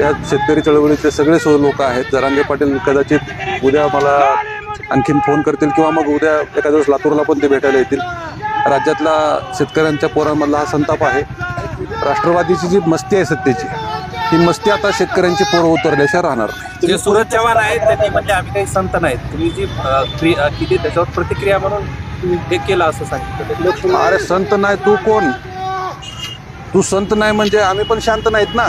त्या शेतकरी चळवळीचे सगळे सो लोक आहेत. जरांगे पाटील कदाचित उद्या मला आणखीन फोन करतील किंवा मग उद्या एखाद्या दिवस लातूरला पण ते भेटायला येतील. राज्यातला शेतकऱ्यांच्या पोरांमधला हा संताप आहे. राष्ट्रवादीची जी मस्ती आहे सत्तेची ही मस्ती आता शेतकऱ्यांची पोरं उतरल्याशिवाय राहणार जे सुरज चव्हाण आहेत त्यांनी म्हणजे आम्ही काही संत नाहीत. तुम्ही जी किती त्याच्यावर प्रतिक्रिया म्हणून तुम्ही हे केलं असं सांगितलं. अरे संत नाही तू कोण? तू संत नाही म्हणजे आम्ही पण शांत नाहीत ना?